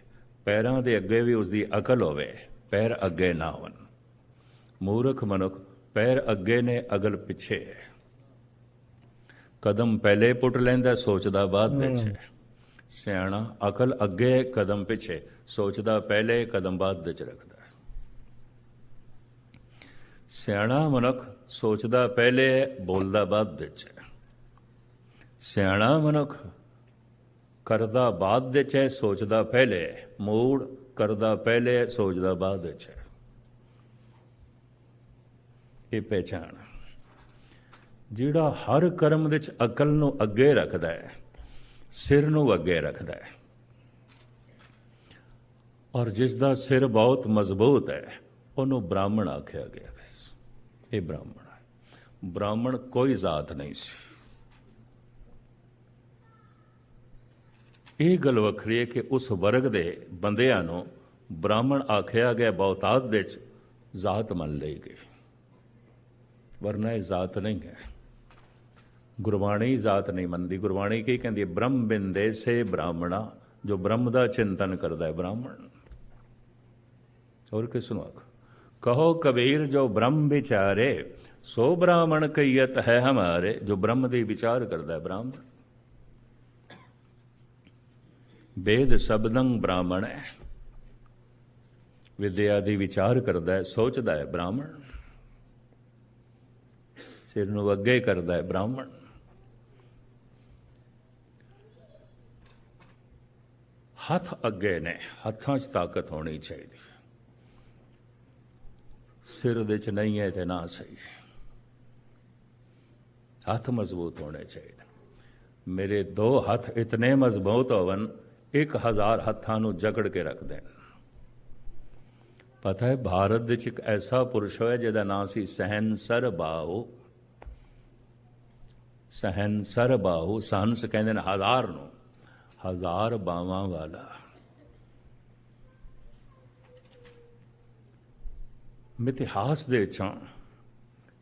ਪੈਰਾਂ ਦੇ ਅੱਗੇ ਵੀ ਉਸਦੀ ਅਕਲ ਹੋਵੇ ਪੈਰ ਅੱਗੇ ਨਾ ਹੋਣ। ਮੂਰਖ ਮਨੁੱਖ ਪੈਰ ਅੱਗੇ ਨੇ ਅਗਲ ਪਿੱਛੇ ਹੈ। ਕਦਮ ਪਹਿਲੇ ਪੁੱਟ ਲੈਂਦਾ ਸੋਚਦਾ ਬਾਅਦ ਵਿੱਚ ਸਿਆਣਾ ਅਕਲ ਅੱਗੇ ਕਦਮ ਪਿੱਛੇ। ਸੋਚਦਾ ਪਹਿਲੇ ਕਦਮ ਬਾਅਦ ਵਿੱਚ ਰੱਖਦਾ। ਸਿਆਣਾ ਮਨੁੱਖ ਸੋਚਦਾ ਪਹਿਲੇ ਬੋਲਦਾ ਬਾਅਦ ਵਿੱਚ ਹੈ। ਸਿਆਣਾ ਮਨੁੱਖ ਕਰਦਾ ਬਾਅਦ ਵਿੱਚ ਹੈ, ਸੋਚਦਾ ਪਹਿਲੇ ਹੈ। ਮੂੜ ਕਰਦਾ ਪਹਿਲੇ ਸੋਚਦਾ ਬਾਅਦ ਵਿੱਚ ਹੈ। ਇਹ ਪਹਿਚਾਣ ਜਿਹੜਾ ਹਰ ਕਰਮ ਵਿੱਚ ਅਕਲ ਨੂੰ ਅੱਗੇ ਰੱਖਦਾ ਹੈ, ਸਿਰ ਨੂੰ ਅੱਗੇ ਰੱਖਦਾ ਹੈ ਔਰ ਜਿਸ ਦਾ ਸਿਰ ਬਹੁਤ ਮਜ਼ਬੂਤ ਹੈ, ਉਹਨੂੰ ਬ੍ਰਾਹਮਣ ਆਖਿਆ ਗਿਆ ਹੈ ਇਹ ਬ੍ਰਾਹਮਣ ਬ੍ਰਾਹਮਣ ਕੋਈ ਜ਼ਾਤ ਨਹੀਂ ਸੀ ਇਹ ਗੱਲ ਵੱਖਰੀ ਹੈ ਕਿ ਉਸ ਵਰਗ ਦੇ ਬੰਦਿਆਂ ਨੂੰ ਬ੍ਰਾਹਮਣ ਆਖਿਆ ਗਿਆ ਬਹੁਤਾਤ ਵਿੱਚ ਜ਼ਾਤ ਮੰਨ ਲਈ ਗਈ ਵਰਨਾ ਇਹ ਜ਼ਾਤ ਨਹੀਂ ਹੈ। ਗੁਰਬਾਣੀ ਜ਼ਾਤ ਨਹੀਂ ਮੰਨਦੀ। ਗੁਰਬਾਣੀ ਕੀ ਕਹਿੰਦੀ ਹੈ? ਬ੍ਰਹਮ ਬਿੰਦੇ ਸੇ ਬ੍ਰਾਹਮਣਾ, ਜੋ ਬ੍ਰਹਮ ਦਾ ਚਿੰਤਨ ਕਰਦਾ ਹੈ, ਬ੍ਰਾਹਮਣ। ਹੋਰ ਕਿਸ ਨੂੰ ਆਖ? ਕਹੋ ਕਬੀਰ, ਜੋ ਬ੍ਰਹਮ ਵਿਚਾਰੇ, ਸੋ ਬ੍ਰਾਹਮਣ ਕਈਤ ਹੈ ਹਮਾਰੇ, ਜੋ ਬ੍ਰਹਮ ਦੇ ਵਿਚਾਰ ਕਰਦਾ ਹੈ, ਬ੍ਰਾਹਮਣ। ਵੇਦ ਸ਼ਬਦੰ ਬ੍ਰਾਹਮਣ। ਹੈ ਵਿਦਿਆ ਦੀ ਵਿਚਾਰ ਕਰਦਾ ਹੈ, ਸੋਚਦਾ ਹੈ ਬ੍ਰਾਹਮਣ। ਸਿਰ ਨੂੰ ਅੱਗੇ ਕਰਦਾ ਹੈ ਬ੍ਰਾਹਮਣ। ਹੱਥ ਅੱਗੇ ਨੇ, ਹੱਥਾਂ 'ਚ ਤਾਕਤ ਹੋਣੀ ਚਾਹੀਦੀ। ਸਿਰ ਦੇ 'ਚ ਨਹੀਂ ਹੈ ਤੇ ਨਾ ਸਹੀ। ਹੱਥ ਮਜ਼ਬੂਤ ਹੋਣੇ ਚਾਹੀਦੇ। ਮੇਰੇ ਦੋ ਹੱਥ ਇਤਨੇ ਮਜ਼ਬੂਤ ਹੋਵਨ 1000 ਹੱਥਾਂ ਨੂੰ ਜਕੜ ਕੇ ਰੱਖ ਦੇਣ। ਪਤਾ ਹੈ, ਭਾਰਤ ਵਿੱਚ ਇੱਕ ਐਸਾ ਪੁਰਸ਼ ਹੋਇਆ ਜਿਹਦਾ ਨਾਮ ਸੀ ਸਹਿਨਸਰ ਬਾਹੂ। ਸਹਿਨਸਰ ਬਾਹੂ ਸਹੰਸ ਕਹਿੰਦੇ ਨੇ ਹਜ਼ਾਰ ਨੂੰ। ਹਜ਼ਾਰ ਬਾਵਾਂ ਵਾਲਾ। ਮਿਥਿਹਾਸ ਦੇ ਵਿੱਚੋਂ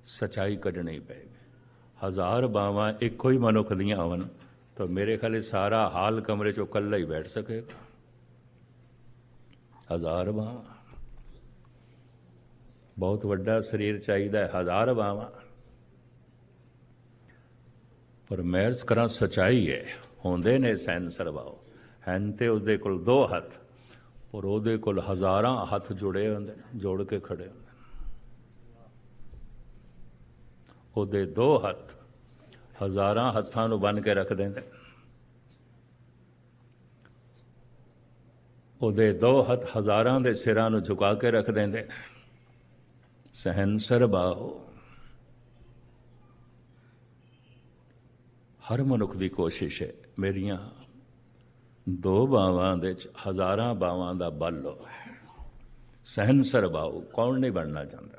ਸਚਾਈ ਕੱਢਣੀ ਪਏਗੀ। ਹਜ਼ਾਰ ਬਾਵਾਂ ਇੱਕੋ ਹੀ ਮਨੁੱਖ ਦੀਆਂ ਹੋਵਨ ਤਾਂ ਮੇਰੇ ਖਿਆਲੇ ਸਾਰਾ ਹਾਲ ਕਮਰੇ 'ਚੋਂ ਇਕੱਲਾ ਹੀ ਬੈਠ ਸਕੇਗਾ। ਹਜ਼ਾਰ ਬਾਵਾਂ ਬਹੁਤ ਵੱਡਾ ਸਰੀਰ ਚਾਹੀਦਾ ਹੈ, ਹਜ਼ਾਰ ਬਾਵਾਂ ਪਰ ਮੈਰਸ ਕਰਾਂ ਸਚਾਈ ਹੈ, ਹੁੰਦੇ ਨੇ ਸੈਨ ਸਰਵਾਓ ਹਨ ਤੇ ਉਸਦੇ ਕੋਲ ਦੋ ਹੱਥ, ਪਰ ਉਹਦੇ ਕੋਲ ਹਜ਼ਾਰਾਂ ਹੱਥ ਜੁੜੇ ਹੁੰਦੇ ਨੇ, ਜੋੜ ਕੇ ਖੜੇ ਹੁੰਦੇ ਨੇ। ਉਹਦੇ ਦੋ ਹੱਥ ਹਜ਼ਾਰਾਂ ਹੱਥਾਂ ਨੂੰ ਬੰਨ ਕੇ ਰੱਖ ਦਿੰਦੇ। ਉਹਦੇ ਦੋ ਹੱਥ ਹਜ਼ਾਰਾਂ ਦੇ ਸਿਰਾਂ ਨੂੰ ਝੁਕਾ ਕੇ ਰੱਖ ਦਿੰਦੇ। ਸਹਿਨ ਸਰਬਾਹੋ ਹਰ ਮਨੁੱਖ ਦੀ ਕੋਸ਼ਿਸ਼ ਹੈ, ਮੇਰੀਆਂ ਦੋ ਬਾਵਾਂ ਦੇ ਚ ਹਜ਼ਾਰਾਂ ਬਾਵਾਂ ਦਾ ਬਲ ਹੋਵੇ ਸਹਿਨ ਸਰਬਾਉ ਕੌਣ ਨਹੀਂ ਬਣਨਾ ਚਾਹੁੰਦਾ?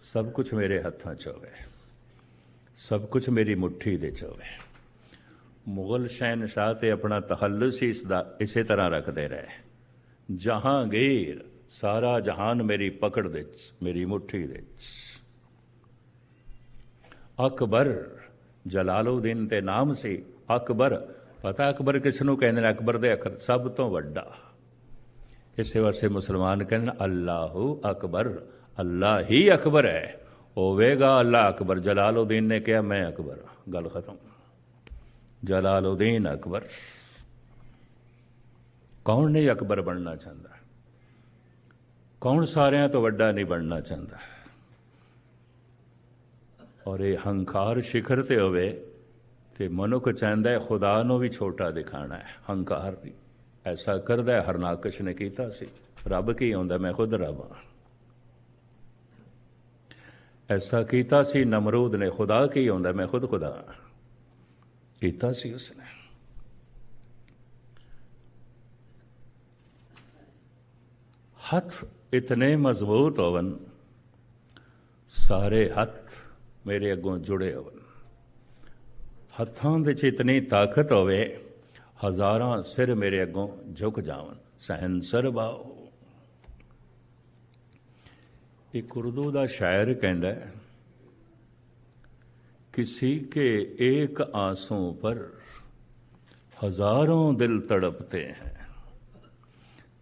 ਸਭ ਕੁਝ ਮੇਰੇ ਹੱਥਾਂ 'ਚ ਹੋਵੇ। ਸਭ ਕੁਝ ਮੇਰੀ ਮੁਠੀ ਦੇ 'ਚ ਹੋਵੇ। ਮੁਗਲ ਸ਼ਹਿਨशाह ਤੇ ਆਪਣਾ ਤਖੱਲੁਸ ਹੀ ਇਸ ਦਾ ਇਸੇ ਤਰ੍ਹਾਂ ਰੱਖਦੇ ਰਹੇ। ਜਹਾਂਗੀਰ, ਸਾਰਾ ਜਹਾਨ ਮੇਰੀ ਪਕੜ ਦੇ 'ਚ, ਮੇਰੀ ਮੁਠੀ ਦੇ 'ਚ। ਅਕਬਰ ਜਲਾਲਉਦੀਨ ਤੇ ਨਾਮ ਸੀ। ਅਕਬਰ, ਪਤਾ ਅਕਬਰ ਕਿਸ ਨੂੰ ਕਹਿੰਦੇ ਨੇ? ਅਕਬਰ ਦੇ ਅਖਰ ਸਭ ਤੋਂ ਵੱਡਾ। ਇਸੇ ਵਾਸਤੇ ਮੁਸਲਮਾਨ ਕਹਿੰਦੇ ਨੇ, ਅੱਲਾਹੂ ਅਕਬਰ। ਅੱਲਾ ਹੀ ਅਕਬਰ ਹੈ। ਹੋਵੇਗਾ ਅੱਲਾ ਅਕਬਰ ਜਲਾਲਉਦੀਨ ਨੇ ਕਿਹਾ, ਮੈਂ ਅਕਬਰ ਗੱਲ ਖਤਮ। ਜਲਾਲਉਦੀਨ ਅਕਬਰ। ਕੌਣ ਨਹੀਂ ਅਕਬਰ ਬਣਨਾ ਚਾਹੁੰਦਾ? ਕੌਣ ਸਾਰਿਆਂ ਤੋਂ ਵੱਡਾ ਨਹੀਂ ਬਣਨਾ ਚਾਹੁੰਦਾ? ਔਰ ਇਹ ਹੰਕਾਰ ਸ਼ਿਖਰ ਤੇ ਹੋਵੇ ਤੇ ਮਨੁੱਖ ਚਾਹੁੰਦਾ ਹੈ ਖੁਦਾ ਨੂੰ ਵੀ ਛੋਟਾ ਦਿਖਾਣਾ ਹੈ। ਹੰਕਾਰ ਵੀ ਐਸਾ ਕਰਦਾ ਹੈ, ਹਰਨਾਕਸ਼ ਨੇ ਕੀਤਾ ਸੀ। ਰੱਬ ਕੀ ਆਉਂਦਾ ਮੈਂ ਖੁਦ ਰੱਬ ਹਾਂ। ਐਸਾ ਕੀਤਾ ਸੀ, ਨਮਰੂਦ ਨੇ, ਖੁਦਾ ਕੀ ਆਉਂਦਾ ਮੈਂ ਖੁਦ ਖੁਦਾ। ਕੀਤਾ ਸੀ ਉਸਨੇ। ਹੱਥ ਇਤਨੇ ਮਜ਼ਬੂਤ ਹੋਵਨ, ਸਾਰੇ ਹੱਥ ਮੇਰੇ ਅੱਗੋਂ ਜੁੜੇ ਹੋਣ ਹੱਥਾਂ ਵਿੱਚ ਇਤਨੀ ਤਾਕਤ ਹੋਵੇ, ਹਜ਼ਾਰਾਂ ਸਿਰ ਮੇਰੇ ਅੱਗੋਂ ਝੁਕ ਜਾਵਨ। ਸਹਿਨ ਸਰਬਾਓ ਇੱਕ ਉਰਦੂ ਦਾ ਸ਼ਾਇਰ ਕਹਿੰਦਾ ਹੈ किसी के एक आंसू पर हजारों दिल तड़पते हैं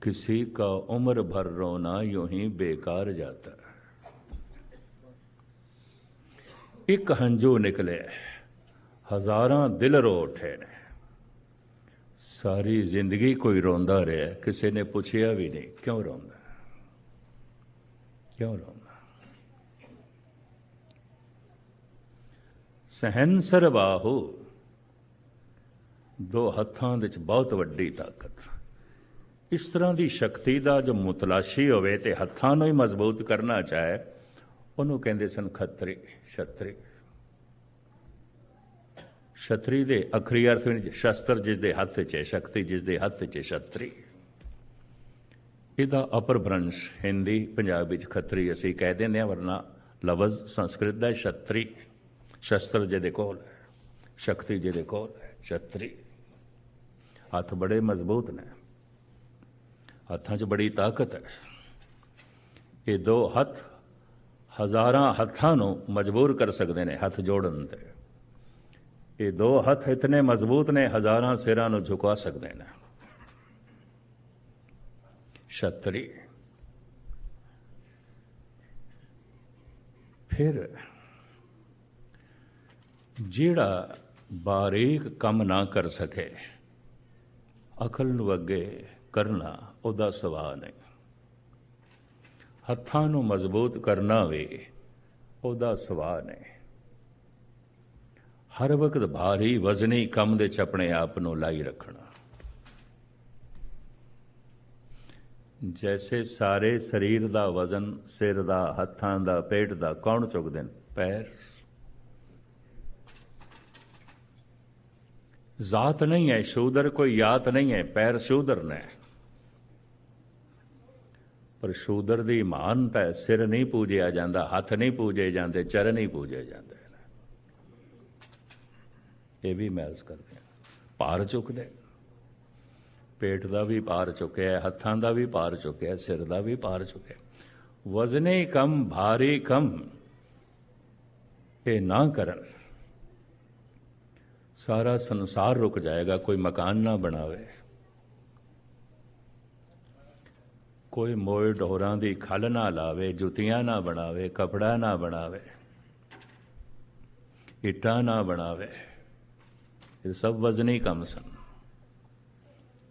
किसी का उम्र भर रोना यूं ही बेकार जाता है एक हंजू निकले ਹਜ਼ਾਰਾਂ ਦਿਲ ਰੋ ਉੱਠੇ ਨੇ ਸਾਰੀ ਜ਼ਿੰਦਗੀ ਕੋਈ ਰੋਂਦਾ ਰਿਹਾ ਕਿਸੇ ਨੇ ਪੁੱਛਿਆ ਵੀ ਨਹੀਂ ਕਿਉਂ ਰੋਂਦਾ ਕਿਉਂ ਰੋਂਦਾ ਸਹੰਸਰ ਬਾਹੂ ਦੋ ਹੱਥਾਂ ਵਿੱਚ ਬਹੁਤ ਵੱਡੀ ਤਾਕਤ। ਇਸ ਤਰ੍ਹਾਂ ਦੀ ਸ਼ਕਤੀ ਦਾ ਜੋ ਮੁਤਲਾਸ਼ੀ ਹੋਵੇ ਤੇ ਹੱਥਾਂ ਨੂੰ ਹੀ ਮਜ਼ਬੂਤ ਕਰਨਾ ਚਾਹੇ, ਉਹਨੂੰ ਕਹਿੰਦੇ ਸਨ ਖੱਤਰੀ, ਛਤਰੀ। ਛਤਰੀ ਦੇ ਅਖਰੀ ਅਰਥ ਵਿੱਚ ਸ਼ਸਤਰ ਜਿਸ ਦੇ ਹੱਥ 'ਚ ਹੈ, ਸ਼ਕਤੀ ਜਿਸ ਦੇ ਹੱਥ 'ਚ ਹੈ, ਛਤਰੀ। ਇਹਦਾ ਅਪਰ ਬ੍ਰੰਸ਼ ਹਿੰਦੀ, ਪੰਜਾਬੀ ਵਿੱਚ ਖੱਤਰੀ ਅਸੀਂ ਕਹਿ ਦਿੰਦੇ ਹਾਂ, ਵਰਨਾ ਲਫ਼ਜ਼ ਸੰਸਕ੍ਰਿਤ ਦਾ ਛਤਰੀ। ਸ਼ਸਤਰ ਜਿਹਦੇ ਕੋਲ ਹੈ, ਸ਼ਕਤੀ ਜਿਹਦੇ ਕੋਲ ਹੈ, ਛਤਰੀ। ਹੱਥ ਬੜੇ ਮਜ਼ਬੂਤ ਨੇ, ਹੱਥਾਂ 'ਚ ਬੜੀ ਤਾਕਤ ਹੈ। ਇਹ ਦੋ ਹੱਥ ਹਜ਼ਾਰਾਂ ਹੱਥਾਂ ਨੂੰ ਮਜਬੂਰ ਕਰ ਸਕਦੇ ਨੇ ਹੱਥ ਜੋੜਨ ਤੇ। ਇਹ ਦੋ ਹੱਥ ਇਤਨੇ ਮਜ਼ਬੂਤ ਨੇ, ਹਜ਼ਾਰਾਂ ਸਿਰਾਂ ਨੂੰ ਝੁਕਾ ਸਕਦੇ ਨੇ। ਛਤਰੀ। ਫਿਰ ਜਿਹੜਾ ਬਾਰੀਕ ਕੰਮ ਨਾ ਕਰ ਸਕੇ, ਅਕਲ ਨੂੰ ਅੱਗੇ ਕਰਨਾ ਉਹਦਾ ਸੁਭਾਅ ਨਹੀਂ। ਹੱਥਾਂ ਨੂੰ ਮਜ਼ਬੂਤ ਕਰਨਾ ਵੀ ਉਹਦਾ ਸੁਭਾਅ ਨਹੀਂ। ਹਰ ਵਕਤ ਭਾਰੀ ਵਜ਼ਨੀ ਕੰਮ ਦੇ ਚ ਆਪਣੇ ਆਪ ਨੂੰ ਲਾਈ ਰੱਖਣਾ। ਜੈਸੇ ਸਾਰੇ ਸਰੀਰ ਦਾ ਵਜ਼ਨ ਸਿਰ ਦਾ ਹੱਥਾਂ ਦਾ ਪੇਟ ਦਾ ਕੌਣ ਚੁੱਕਦੇ ਨੇ ਪੈਰ ਜ਼ਾਤ ਨਹੀਂ ਹੈ ਸ਼ੂਦਰ ਕੋਈ ਯਾਤ ਨਹੀਂ ਹੈ ਪੈਰ ਸ਼ੂਦਰ ਨੇ ਪਰ ਸ਼ੂਦਰ ਦੀ ਮਹਾਨਤਾ ਹੈ ਸਿਰ ਨਹੀਂ ਪੂਜਿਆ ਜਾਂਦਾ ਹੱਥ ਨਹੀਂ ਪੂਜੇ ਜਾਂਦੇ ਚਰਨ ਨਹੀਂ ਪੂਜੇ ਜਾਂਦੇ ਇਹ ਵੀ ਮਹਿਜ਼ ਕਰਦੇ ਭਾਰ ਚੁੱਕਦੇ ਪੇਟ ਦਾ ਵੀ ਪਾਰ ਚੁੱਕਿਆ, ਹੱਥਾਂ ਦਾ ਵੀ ਪਾਰ ਚੁੱਕਿਆ, ਸਿਰ ਦਾ ਵੀ ਪਾਰ ਚੁੱਕਿਆ। ਵਜ਼ਨੇ ਕਮ, ਭਾਰੀ ਕਮ, ਇਹ ਨਾ ਕਰਨ। ਸਾਰਾ ਸੰਸਾਰ ਰੁਕ ਜਾਏਗਾ, ਕੋਈ ਮਕਾਨ ਨਾ ਬਣਾਵੇ। ਕੋਈ ਮੋਏ ਢੋਰਾਂ ਦੀ ਖਲ ਨਾ ਲਾਵੇ, ਜੁੱਤੀਆਂ ਨਾ ਬਣਾਵੇ, ਕਪੜਾ ਨਾ ਬਣਾਵੇ, ਇੱਟਾਂ ਨਾ ਬਣਾਵੇ। ਇਹ ਸਭ ਵਜ਼ਨੀ ਕੰਮ ਸਨ।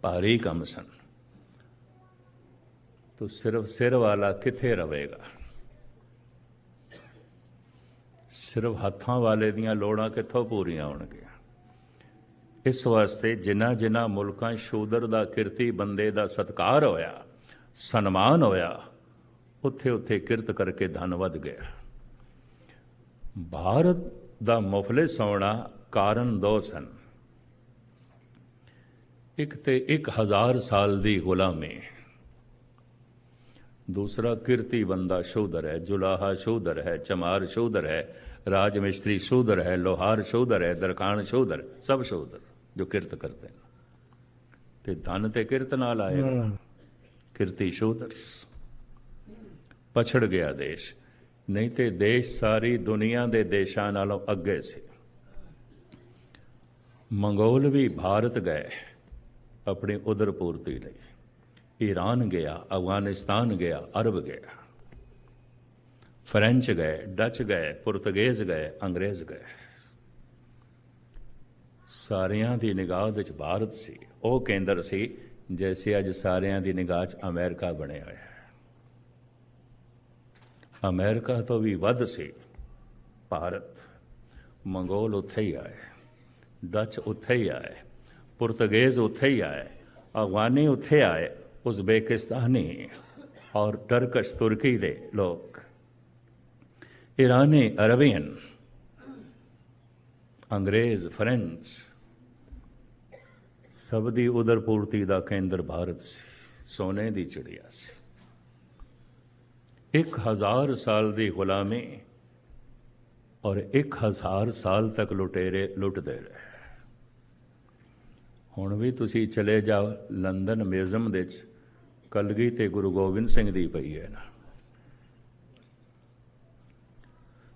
ਭਾਰੀ ਕੰਮ ਸਨ। ਤੋ ਸਿਰਫ ਸਿਰ ਵਾਲਾ ਕਿੱਥੇ ਰਹੇਗਾ? ਸਿਰਫ ਹੱਥਾਂ ਵਾਲੇ ਦੀਆਂ ਲੋੜਾਂ ਕਿੱਥੋਂ ਪੂਰੀਆਂ ਹੋਣਗੀਆਂ? ਇਸ ਵਾਸਤੇ ਜਿਨ੍ਹਾਂ ਜਿਨ੍ਹਾਂ ਮੁਲਕਾਂ ਸ਼ੂਦਰ ਦਾ ਕਿਰਤੀ ਬੰਦੇ ਦਾ ਸਤਕਾਰ ਹੋਇਆ, ਸਨਮਾਨ ਹੋਇਆ, ਉੱਥੇ ਉੱਥੇ ਕਿਰਤ ਕਰਕੇ ਧਨ ਵੱਧ ਗਿਆ। ਭਾਰਤ ਦਾ ਮੁਫਲਿਸ ਹੋਣਾ ਕਾਰਨ ਦੋ ਸਨ। ਇੱਕ ਤੇ 1000 ਸਾਲ ਦੀ ਗੁਲਾਮੀ। ਦੂਸਰਾ ਕਿਰਤੀ ਬੰਦਾ ਸ਼ੂਦਰ ਹੈ ਜੁਲਾਹਾ ਸ਼ੂਦਰ ਹੈ ਚਮਾਰ ਸ਼ੂਦਰ ਹੈ ਰਾਜ ਮਿਸਤਰੀ ਸ਼ੂਦਰ ਹੈ ਲੋਹਾਰ ਸ਼ੂਦਰ ਹੈ ਦਰਕਾਨ ਸ਼ੂਦਰ ਸਭ ਸ਼ੂਦਰ ਜੋ ਕਿਰਤ ਕਰਦੇ ਨੇ। ਤੇ ਧਨ ਤੇ ਕਿਰਤ ਨਾਲ ਆਏ ਕਿਰਤੀ ਸ਼ੂਦਰ ਪਛੜ ਗਿਆ ਦੇਸ਼। ਨਹੀਂ ਤੇ ਦੇਸ਼ ਸਾਰੀ ਦੁਨੀਆ ਦੇ ਦੇਸ਼ਾਂ ਨਾਲੋਂ ਅੱਗੇ ਸੀ। ਮੰਗੋਲ ਵੀ ਭਾਰਤ ਗਏ। ਆਪਣੀ ਉਦਰ ਪੂਰਤੀ ਲਈ ਈਰਾਨ ਗਿਆ, ਅਫਗਾਨਿਸਤਾਨ ਗਿਆ, ਅਰਬ ਗਿਆ। ਫ੍ਰੈਂਚ ਗਏ, ਡੱਚ ਗਏ, ਪੁਰਤਗੇਜ਼ ਗਏ, ਅੰਗਰੇਜ਼ ਗਏ। ਸਾਰਿਆਂ ਦੀ ਨਿਗਾਹ ਵਿੱਚ ਭਾਰਤ ਸੀ। ਉਹ ਕੇਂਦਰ ਸੀ ਜੈਸੇ ਅੱਜ ਸਾਰਿਆਂ ਦੀ ਨਿਗਾਹ 'ਚ ਅਮਰੀਕਾ ਬਣਿਆ ਹੋਇਆ ਹੈ। ਅਮਰੀਕਾ ਤੋਂ ਵੀ ਵੱਧ ਸੀ ਭਾਰਤ। ਮੰਗੋਲ ਉੱਥੇ ਹੀ ਆਏ। ਡੱਚ ਉੱਥੇ ਹੀ ਆਏ। ਪੁਰਤਗੇਜ਼ ਉੱਥੇ ਹੀ ਆਏ। ਅਫਗਾਨੀ ਉੱਥੇ ਆਏ, ਉਜ਼ਬੇਕਿਸਤਾਨੀ ਔਰ ਟਰਕਸ਼ ਤੁਰਕੀ ਦੇ ਲੋਕ। ਈਰਾਨੀ ਅਰਬੀਅਨ, ਅੰਗਰੇਜ਼, ਫ੍ਰੈਂਚ, ਸਭ ਦੀ ਉਦਰ ਪੂਰਤੀ ਦਾ ਕੇਂਦਰ ਭਾਰਤ ਸੀ, ਸੋਨੇ ਦੀ ਚਿੜੀਆ ਸੀ। ਇੱਕ ਹਜ਼ਾਰ ਸਾਲ ਦੀ ਗੁਲਾਮੀ ਔਰ ਇੱਕ ਹਜ਼ਾਰ ਸਾਲ ਤੱਕ ਲੁਟੇਰੇ, ਲੁੱਟਦੇ ਰਹੇ। ਹੁਣ ਵੀ ਤੁਸੀਂ ਚਲੇ ਜਾਓ ਲੰਡਨ ਮਿਊਜ਼ੀਅਮ ਦੇ ਵਿੱਚ। ਕਲਗੀ ਤੇ ਗੁਰੂ ਗੋਬਿੰਦ ਸਿੰਘ ਦੀ ਪਈ ਹੈ ਨਾ।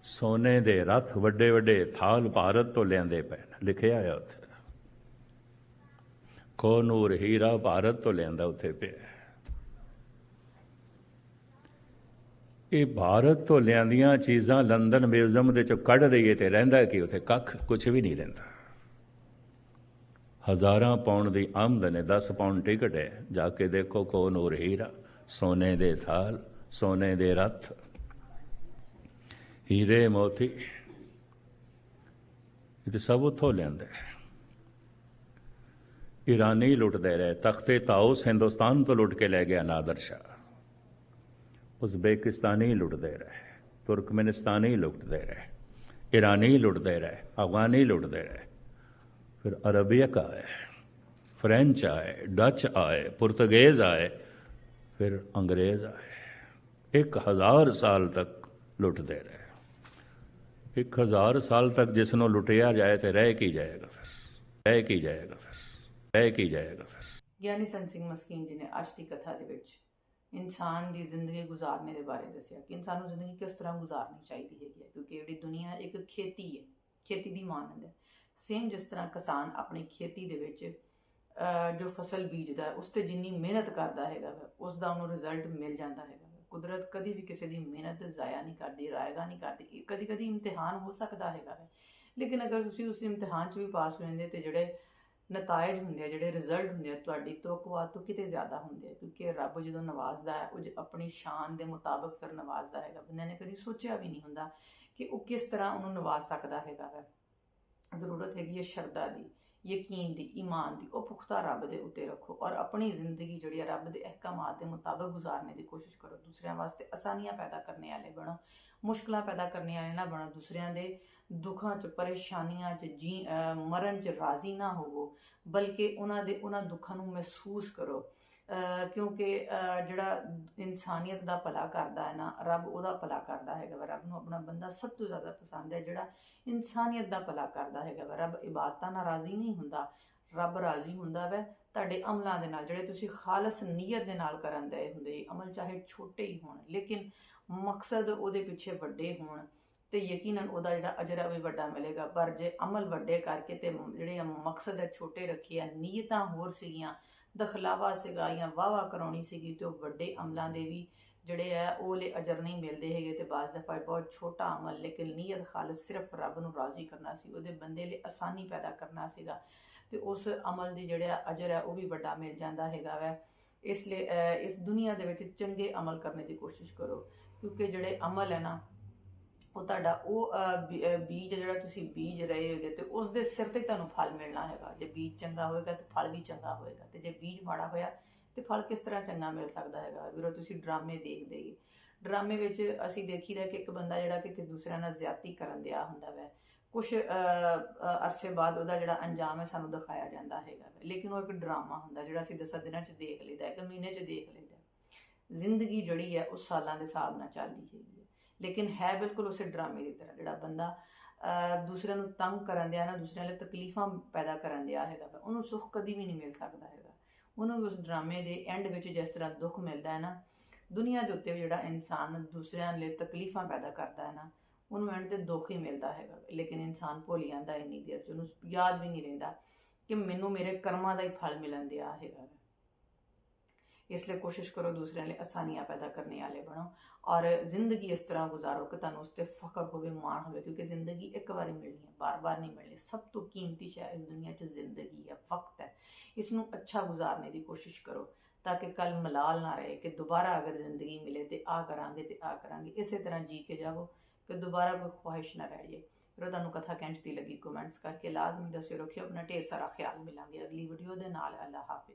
ਸੋਨੇ ਦੇ ਰਥ ਵੱਡੇ ਵੱਡੇ ਥਾਲ ਭਾਰਤ ਤੋਂ ਲਿਆਂਦੇ ਪਏ ਲਿਖਿਆ ਆ ਉੱਥੇ। ਕੋਨੂਰ ਹੀਰਾ ਭਾਰਤ ਤੋਂ ਲਿਆਂਦਾ ਉੱਥੇ ਪਿਆ ਇਹ ਭਾਰਤ ਤੋਂ ਲਿਆਂਦੀਆਂ ਚੀਜ਼ਾਂ ਲੰਡਨ ਮਿਊਜ਼ੀਅਮ ਦੇ ਚੋਂ ਕੱਢ ਦਈਏ ਤੇ ਰਹਿੰਦਾ ਕਿ ਉੱਥੇ? ਕੱਖ ਕੁਝ ਵੀ ਨਹੀਂ ਰਹਿੰਦਾ। ਹਜ਼ਾਰਾਂ ਪਾਉਂਡ ਦੀ ਆਮਦਨ ਹੈ 10 ਪਾਉਂਡ ਟਿਕਟ ਹੈ। ਜਾ ਕੇ ਦੇਖੋ ਕੋਨ ਹੋਰ ਹੀਰਾ ਸੋਨੇ ਦੇ ਥਾਲ, ਸੋਨੇ ਦੇ ਰੱਥ। ਹੀਰੇ ਮੋਤੀ। ਇਹ ਤਾਂ ਸਭ ਉੱਥੋਂ ਲਿਆਂਦੇ ਈਰਾਨੀ ਲੁੱਟਦੇ ਰਹੇ। ਤਖਤੇ ਤਾਉਸ ਹਿੰਦੁਸਤਾਨ ਤੋਂ ਲੁੱਟ ਕੇ ਲੈ ਗਿਆ ਨਾਦਰ ਸ਼ਾਹ। ਉਜ਼ਬੇਕਿਸਤਾਨੀ ਲੁੱਟਦੇ ਰਹੇ। ਤੁਰਕਮਨਿਸਤਾਨੀ ਲੁੱਟਦੇ ਰਹੇ। ਈਰਾਨੀ ਲੁੱਟਦੇ ਰਹੇ। ਅਫਗਾਨੀ ਲੁੱਟਦੇ ਰਹੇ। ਫਿਰ ਅਰਬੀਅਕ ਆਏ ਫ੍ਰੈਂਚ ਆਏ ਡਚ ਆਏ ਪੁਰਤਗਾਜ਼ ਆਏ ਫਿਰ ਅੰਗਰੇਜ਼ ਆਏ ਇੱਕ ਹਜ਼ਾਰ ਸਾਲ ਤੱਕ ਲੁੱਟਦੇ ਰਹੇ ਇੱਕ ਹਜ਼ਾਰ ਸਾਲ ਤੱਕ ਜਿਸ ਨੂੰ ਲੁੱਟਿਆ ਜਾਏ ਤੇ ਰਹਿ ਕੀ ਜਾਏਗਾ ਫਿਰ ਰਹਿ ਕੀ ਜਾਏਗਾ ਫਿਰ ਰਹਿ ਕੀ ਜਾਏਗਾ ਫਿਰ ਗਿਆਨੀ ਸੰਤ ਸਿੰਘ ਮਸਕੀਨ ਜੀ ਨੇ ਅੱਜ ਦੀ ਕਥਾ ਦੇ ਵਿੱਚ ਇਨਸਾਨ ਦੀ ਜ਼ਿੰਦਗੀ ਗੁਜ਼ਾਰਨੇ ਦੇ ਬਾਰੇ ਦੱਸਿਆ ਕਿ ਇਨਸਾਨ ਨੂੰ ਜ਼ਿੰਦਗੀ ਕਿਸ ਤਰ੍ਹਾਂ ਗੁਜ਼ਾਰਨੀ ਚਾਹੀਦੀ ਹੈਗੀ ਹੈ ਕਿਉਂਕਿ ਜਿਹੜੀ ਦੁਨੀਆ ਇੱਕ ਖੇਤੀ ਹੈ ਖੇਤੀ ਦੀ ਮਾਨੰਦ ਹੈ ਸੇਮ ਜਿਸ ਤਰ੍ਹਾਂ ਕਿਸਾਨ ਆਪਣੀ ਖੇਤੀ ਦੇ ਵਿੱਚ ਜੋ ਫਸਲ ਬੀਜਦਾ ਹੈ, ਉਸ ਤੇ ਜਿੰਨੀ ਮਿਹਨਤ ਕਰਦਾ ਹੈਗਾ ਵਾ, ਉਸ ਦਾ ਉਹਨੂੰ ਰਿਜ਼ਲਟ ਮਿਲ ਜਾਂਦਾ ਹੈਗਾ ਵਾ। ਕੁਦਰਤ ਕਦੀ ਵੀ ਕਿਸੇ ਦੀ ਮਿਹਨਤ ਜ਼ਾਇਆ ਨਹੀਂ ਕਰਦੀ ਰਾਇਗਾ ਨਹੀਂ ਕਰਦੀ ਕਦੀ ਕਦੀ ਇਮਤਿਹਾਨ ਹੋ ਸਕਦਾ ਹੈਗਾ ਵਾ। ਲੇਕਿਨ ਅਗਰ ਤੁਸੀਂ ਉਸ ਇਮਤਿਹਾਨ 'ਚ ਵੀ ਪਾਸ ਹੋ ਜਾਂਦੇ ਤੇ ਜਿਹੜੇ ਨਤਾਇਜ ਹੁੰਦੇ ਆ ਜਿਹੜੇ ਰਿਜ਼ਲਟ ਹੁੰਦੇ ਆ ਤੁਹਾਡੀ ਤੋਕਵਾ ਤੋਂ ਕਿਤੇ ਜ਼ਿਆਦਾ ਹੁੰਦੇ ਆ ਕਿਉਂਕਿ ਰੱਬ ਜਦੋਂ ਨਵਾਜ਼ਦਾ ਹੈ ਉਹ ਜ- ਆਪਣੀ ਸ਼ਾਨ ਦੇ ਮੁਤਾਬਕ ਫਿਰ ਨਵਾਜ਼ਦਾ ਹੈਗਾ ਬੰਦੇ ਨੇ ਕਦੀ ਸੋਚਿਆ ਵੀ ਨਹੀਂ ਹੁੰਦਾ ਕਿ ਉਹ ਕਿਸ ਤਰ੍ਹਾਂ ਉਹਨੂੰ ਨਵਾਜ਼ ਸਕਦਾ ਹੈਗਾ ਵਾ ਜ਼ਰੂਰਤ ਹੈਗੀ ਹੈ ਸ਼ਰਧਾ ਦੀ, ਯਕੀਨ ਦੀ, ਈਮਾਨ ਦੀ, ਉਹ ਪੁਖਤਾ ਰੱਬ ਦੇ ਉੱਤੇ ਰੱਖੋ ਔਰ ਆਪਣੀ ਜ਼ਿੰਦਗੀ ਜਿਹੜੀ ਹੈ ਰੱਬ ਦੇ ਅਹਿਕਾਮਾਤ ਦੇ ਮੁਤਾਬਕ ਗੁਜ਼ਾਰਨੇ ਦੀ ਕੋਸ਼ਿਸ਼ ਕਰੋ। ਦੂਸਰਿਆਂ ਵਾਸਤੇ ਆਸਾਨੀਆਂ ਪੈਦਾ ਕਰਨੇ ਵਾਲੇ ਬਣੋ, ਮੁਸ਼ਕਲਾਂ ਪੈਦਾ ਕਰਨੇ ਵਾਲੇ ਨਾ ਬਣੋ। ਦੂਸਰਿਆਂ ਦੇ ਦੁੱਖਾਂ 'ਚ, ਪਰੇਸ਼ਾਨੀਆਂ 'ਚ ਜੀ ਮਰਨ 'ਚ ਰਾਜ਼ੀ ਨਾ ਹੋਵੋ, ਬਲਕਿ ਉਹਨਾਂ ਦੇ, ਉਹਨਾਂ ਦੁੱਖਾਂ ਨੂੰ ਮਹਿਸੂਸ ਕਰੋ। ਕਿਉਂਕਿ ਜਿਹੜਾ ਇਨਸਾਨੀਅਤ ਦਾ ਭਲਾ ਕਰਦਾ ਹੈ ਨਾ, ਰੱਬ ਉਹਦਾ ਭਲਾ ਕਰਦਾ ਹੈਗਾ ਵਾ। ਰੱਬ ਨੂੰ ਆਪਣਾ ਬੰਦਾ ਸਭ ਤੋਂ ਜ਼ਿਆਦਾ ਪਸੰਦ ਹੈ ਜਿਹੜਾ ਇਨਸਾਨੀਅਤ ਦਾ ਭਲਾ ਕਰਦਾ ਹੈਗਾ ਵਾ। ਰੱਬ ਇਬਾਦਤਾਂ ਨਾਲ ਰਾਜ਼ੀ ਨਹੀਂ ਹੁੰਦਾ। ਰੱਬ ਰਾਜ਼ੀ ਹੁੰਦਾ ਵੈ ਤੁਹਾਡੇ ਅਮਲਾਂ ਦੇ ਨਾਲ, ਜਿਹੜੇ ਤੁਸੀਂ ਖਾਲਸ ਨੀਅਤ ਦੇ ਨਾਲ ਕਰਨ ਦੇ ਹੁੰਦੇ। ਅਮਲ ਚਾਹੇ ਛੋਟੇ ਹੀ ਹੋਣ, ਲੇਕਿਨ ਮਕਸਦ ਉਹਦੇ ਪਿੱਛੇ ਵੱਡੇ ਹੋਣ ਤੇ ਯਕੀਨਨ ਉਹਦਾ ਜਿਹੜਾ ਅਜਰ ਹੈ ਉਹ ਵੀ ਵੱਡਾ ਮਿਲੇਗਾ। ਪਰ ਜੇ ਅਮਲ ਵੱਡੇ ਕਰਕੇ ਤੇ ਜਿਹੜੇ ਮਕਸਦ ਹੈ ਛੋਟੇ ਰੱਖੇ ਆ, ਨੀਅਤਾਂ ਹੋਰ ਸੀਗੀਆਂ ਦਖਲਾਵਾ ਸੀਗਾ ਜਾਂ ਵਾਵਾ ਕਰਾਉਣੀ ਸੀਗੀ ਤੇ ਉਹ ਵੱਡੇ ਅਮਲਾਂ ਦੇ ਵੀ ਜਿਹੜੇ ਆ ਉਹਲੇ ਅਜਰ ਨਹੀਂ ਮਿਲਦੇ ਹੈਗੇ ਤੇ ਬਾਜ਼ ਦਫਾ ਬਹੁਤ ਛੋਟਾ ਅਮਲ, ਲੇਕਿਨ ਨੀਅਤ ਖਾਲਸ ਸਿਰਫ ਰੱਬ ਨੂੰ ਰਾਜ਼ੀ ਕਰਨਾ ਸੀ, ਉਹਦੇ ਬੰਦੇ ਲਈ ਆਸਾਨੀ ਪੈਦਾ ਕਰਨਾ ਸੀਗਾ। ਤੇ ਉਸ ਅਮਲ ਦੀ ਜਿਹੜਾ ਅਜਰ ਹੈ ਉਹ ਵੀ ਵੱਡਾ ਮਿਲ ਜਾਂਦਾ ਹੈਗਾ ਵੈ। ਇਸ ਲਈ ਇਸ ਦੁਨੀਆ ਦੇ ਵਿੱਚ ਚੰਗੇ ਅਮਲ ਕਰਨ ਦੀ ਕੋਸ਼ਿਸ਼ ਕਰੋ, ਕਿਉਂਕਿ ਜਿਹੜੇ ਅਮਲ ਹੈ ਨਾ ਉਹ ਤੁਹਾਡਾ, ਉਹ ਬੀ- ਬੀਜ ਜਿਹੜਾ ਤੁਸੀਂ ਬੀਜ ਰਹੇ ਹੋਗੇ ਤੇ ਉਸ ਦੇ ਸਿਰ ਤੇ ਤੁਹਾਨੂੰ ਫਲ ਮਿਲਣਾ ਹੈਗਾ। ਜੇ ਬੀਜ ਚੰਗਾ ਹੋਏਗਾ ਤੇ ਫਲ ਵੀ ਚੰਗਾ ਹੋਏਗਾ ਤੇ ਜੇ ਬੀਜ ਮਾੜਾ ਹੋਇਆ ਤੇ ਫਲ ਕਿਸ ਤਰ੍ਹਾਂ ਚੰਗਾ ਮਿਲ ਸਕਦਾ ਹੈਗਾ? ਵੀਰੋ, ਤੁਸੀਂ ਡਰਾਮੇ ਦੇਖਦੇ ਹੀ। ਡਰਾਮੇ ਵਿੱਚ ਅਸੀਂ ਦੇਖੀਦਾ ਕਿ ਇੱਕ ਬੰਦਾ ਜਿਹੜਾ ਕਿ ਕਿਸੇ ਦੂਸਰਿਆਂ ਨਾਲ ਜ਼ਿਆਦਤੀ ਕਰਨ ਦਿਆ ਹੁੰਦਾ ਵੈ। ਕੁਝ ਅਰਸੇ ਬਾਅਦ ਉਹਦਾ ਜਿਹੜਾ ਅੰਜਾਮ ਹੈ ਸਾਨੂੰ ਦਿਖਾਇਆ ਜਾਂਦਾ ਹੈਗਾ ਵੈ। ਲੇਕਿਨ ਉਹ ਇੱਕ ਡਰਾਮਾ ਹੁੰਦਾ ਜਿਹੜਾ ਅਸੀਂ ਦਸਾਂ ਦਿਨਾਂ 'ਚ ਦੇਖ ਲਈਦਾ, ਇੱਕ ਮਹੀਨੇ 'ਚ ਦੇਖ ਲਈਦਾ। ਜ਼ਿੰਦਗੀ ਜਿਹੜੀ ਹੈ ਉਹ ਸਾਲਾਂ ਦੇ ਹਿਸਾਬ ਨਾਲ ਚੱਲਦੀ ਹੈਗੀ ਹੈ। ਲੇਕਿਨ ਹੈ ਬਿਲਕੁਲ ਉਸੇ ਡਰਾਮੇ ਦੀ ਤਰ੍ਹਾਂ ਜਿਹੜਾ ਬੰਦਾ ਦੂਸਰਿਆਂ ਨੂੰ ਤੰਗ ਕਰਨ ਦਿਆ ਨਾ ਦੂਸਰਿਆਂ ਲਈ ਤਕਲੀਫਾਂ ਪੈਦਾ ਕਰਨ ਦਿਆ ਹੈਗਾ ਵਾ, ਉਹਨੂੰ ਸੁੱਖ ਕਦੀ ਵੀ ਨਹੀਂ ਮਿਲ ਸਕਦਾ ਹੈਗਾ। ਉਹਨੂੰ ਵੀ ਉਸ ਡਰਾਮੇ ਦੇ ਐਂਡ ਵਿੱਚ ਜਿਸ ਤਰ੍ਹਾਂ ਦੁੱਖ ਮਿਲਦਾ ਹੈ ਨਾ ਦੁਨੀਆ ਦੇ ਉੱਤੇ ਵੀ ਜਿਹੜਾ ਇਨਸਾਨ ਦੂਸਰਿਆਂ ਲਈ ਤਕਲੀਫਾਂ ਪੈਦਾ ਕਰਦਾ ਹੈ ਨਾ ਉਹਨੂੰ ਐਂਡ ਤੇ ਦੁੱਖ ਹੀ ਮਿਲਦਾ ਹੈਗਾ। ਲੇਕਿਨ ਇਨਸਾਨ ਭੁੱਲ ਜਾਂਦਾ ਇੰਨੀ ਦੇਰ ਚ ਉਹਨੂੰ ਯਾਦ ਵੀ ਨਹੀਂ ਰਹਿੰਦਾ ਕਿ ਮੈਨੂੰ ਮੇਰੇ ਕਰਮਾਂ ਦਾ ਹੀ ਫਲ ਮਿਲਣ ਦਿਆ ਹੈਗਾ ਇਸ ਲਈ ਕੋਸ਼ਿਸ਼ ਕਰੋ ਦੂਸਰਿਆਂ ਲਈ ਆਸਾਨੀਆਂ ਪੈਦਾ ਕਰਨੇ ਵਾਲੇ ਬਣੋ ਔਰ ਜ਼ਿੰਦਗੀ ਇਸ ਤਰ੍ਹਾਂ ਗੁਜ਼ਾਰੋ ਕਿ ਤੁਹਾਨੂੰ ਉਸ ਤੇ ਫਖਰ ਹੋਵੇ ਮਾਣ ਹੋਵੇ ਕਿਉਂਕਿ ਜ਼ਿੰਦਗੀ ਇੱਕ ਵਾਰੀ ਮਿਲਣੀ ਹੈ ਬਾਰ-ਬਾਰ ਨਹੀਂ ਮਿਲਣੀ ਸਭ ਤੋਂ ਕੀਮਤੀ ਸ਼ੈ ਇਸ ਦੁਨੀਆ 'ਚ ਜ਼ਿੰਦਗੀ ਹੈ ਵਕਤ ਹੈ ਇਸ ਨੂੰ ਅੱਛਾ ਗੁਜ਼ਾਰਨੇ ਦੀ ਕੋਸ਼ਿਸ਼ ਕਰੋ ਤਾਂ ਕਿ ਕੱਲ ਮਲਾਲ ਨਾ ਰਹੇ ਕਿ ਦੁਬਾਰਾ ਅਗਰ ਜ਼ਿੰਦਗੀ ਮਿਲੇ ਤੇ ਆ ਕਰਾਂਗੇ ਤੇ ਆ ਕਰਾਂਗੇ ਇਸੇ ਤਰ੍ਹਾਂ ਜੀ ਕੇ ਜਾਵੋ ਕਿ ਦੁਬਾਰਾ ਕੋਈ ਖੁਆਇਸ਼ ਨਾ ਰਹਿ ਜਾਏ ਫਿਰ ਤੁਹਾਨੂੰ ਕਥਾ ਕੈਂਚਦੀ ਲੱਗੀ ਕਮੈਂਟਸ ਕਰਕੇ ਲਾਜ਼ਮੀ ਦੱਸਿਓ ਰੱਖਿਓ ਆਪਣਾ ਢੇਰ ਸਾਰਾ ਖਿਆਲ ਮਿਲਾਂਗੇ ਅਗਲੀ ਵੀਡੀਓ ਦੇ ਨਾਲ ਅੱਲਾ ਹਾਫਿਜ਼